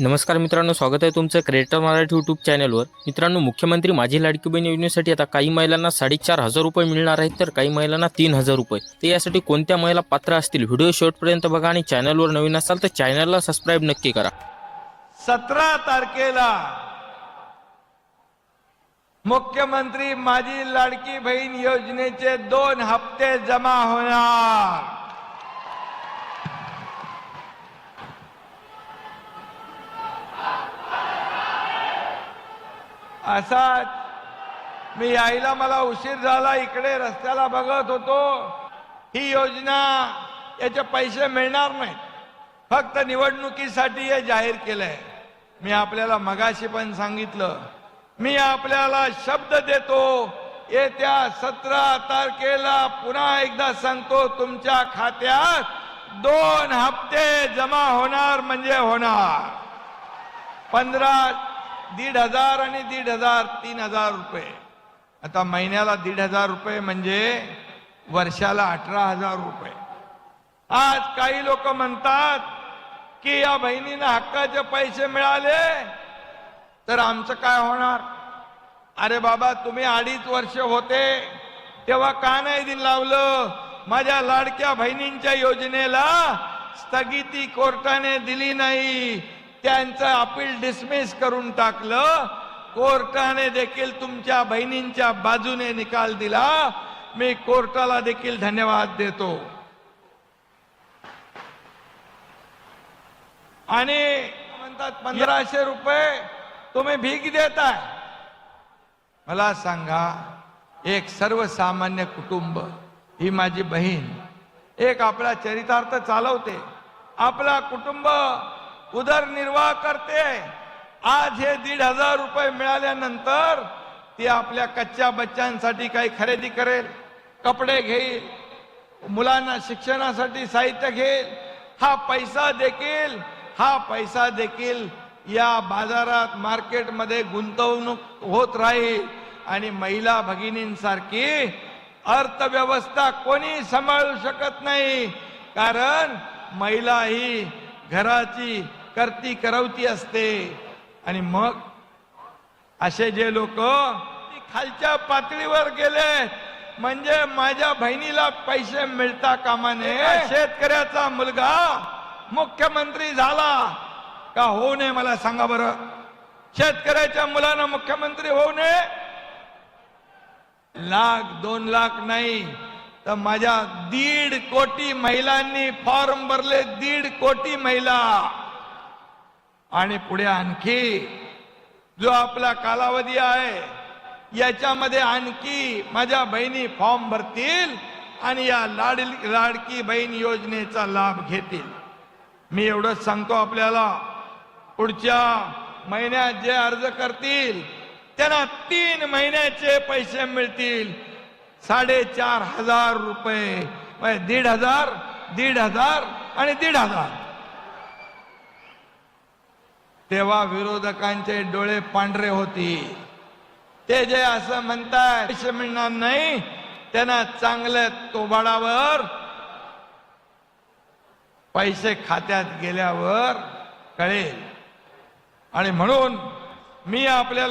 नमस्कार मित्रांनो स्वागत आहे तुमचं क्रिएटर मराठी यूट्यूब चॅनलवर मित्रांनो मुख्यमंत्री माझी लाडकी बहीण योजनेसाठी आता काही महिलांना साडेचार हजार रुपये मिळणार आहेत तर काही महिलांना तीन हजार रुपये. तर यासाठी कोणत्या महिला पात्र असतील? व्हिडिओ शेवटपर्यंत बघा आणि चॅनलवर नवीन असाल तर चॅनलला सबस्क्राईब नक्की करा. सतरा तारखेला मुख्यमंत्री माझी लाडकी बहीण योजनेचे दोन हप्ते जमा होणार. असाच मी यायला मला उशीर झाला इकडे रस्त्याला बघत होतो. ही योजना याचे पैसे मिळणार नाहीत फक्त निवडणुकीसाठी हे जाहीर केलंय. मी आपल्याला मगाशी पण सांगितलं. मी आपल्याला शब्द देतो. येत्या सतरा तारखेला पुन्हा एकदा सांगतो तुमच्या खात्यात दोन हप्ते जमा होणार म्हणजे होणार. पंधरा दीड हजार आणि दीड हजार तीन हजार रुपये. आता महिन्याला दीड हजार रुपये म्हणजे वर्षाला अठरा हजार रुपये. आज काही लोक म्हणतात की या बहिणींना हक्काचे पैसे मिळाले तर आमचं काय होणार? अरे बाबा तुम्ही अडीच वर्ष होते तेव्हा का नाही दिन लावलं? माझ्या लाडक्या बहिणींच्या योजनेला स्थगिती कोर्टाने दिली नाही. त्यांचं अपील डिसमिस करून टाकलं. कोर्टाने देखील तुमच्या बहिणींच्या बाजूने निकाल दिला. मी कोर्टाला देखील धन्यवाद देतो. आणि म्हणतात पंधराशे रुपये तुम्ही भीक देताय. मला सांगा एक सर्वसामान्य कुटुंब ही माझी बहीण एक आपला चरितार्थ चालवते. आपला कुटुंब उदरनिर्वाह करते. आज हे दीड हजार रुपये मिळाल्यानंतर ती आपल्या कच्च्या बच्चांसाठी काही खरेदी करेल कपडे घेईल मुलांना शिक्षणासाठी साहित्य घेईल. हा पैसा देखील हा पैसा देखील या बाजारात मार्केटमध्ये गुंतवणूक होत राहील. आणि महिला भगिनींसारखी अर्थव्यवस्था कोणी सांभाळू शकत नाही. कारण महिला ही घराची करती करवती असते. आणि मग असे जे लोक खालच्या पातळीवर गेले. म्हणजे माझ्या बहिणीला पैसे मिळता कामा नये शेतकऱ्याचा मुलगा मुख्यमंत्री झाला. का होऊ नये मला सांगा बरं. शेतकऱ्याच्या मुलानं मुख्यमंत्री होऊ नये? लाख दोन लाख नाही. तर माझ्या दीड कोटी महिलांनी फॉर्म भरले दीड कोटी महिला. आणि पुढे आणखी जो आपला कालावधी आहे याच्यामध्ये आणखी माझ्या बहिणी फॉर्म भरतील आणि या लाड लाडकी बहीण योजनेचा लाभ घेतील. मी एवढंच सांगतो आपल्याला. पुढच्या महिन्यात जे अर्ज करतील त्यांना तीन महिन्याचे पैसे मिळतील. साडेचार हजार रुपये. म्हणजे दीड हजार दीड हजार आणि दीड हजार. तेव्हा विरोधकांचे डोळे पांढरे होती. ते जे असं म्हणतात पैसे मिळणार नाही त्यांना चांगल्या तोबाडावर पैसे खात्यात गेल्यावर कळेल. आणि म्हणून मी आपल्याला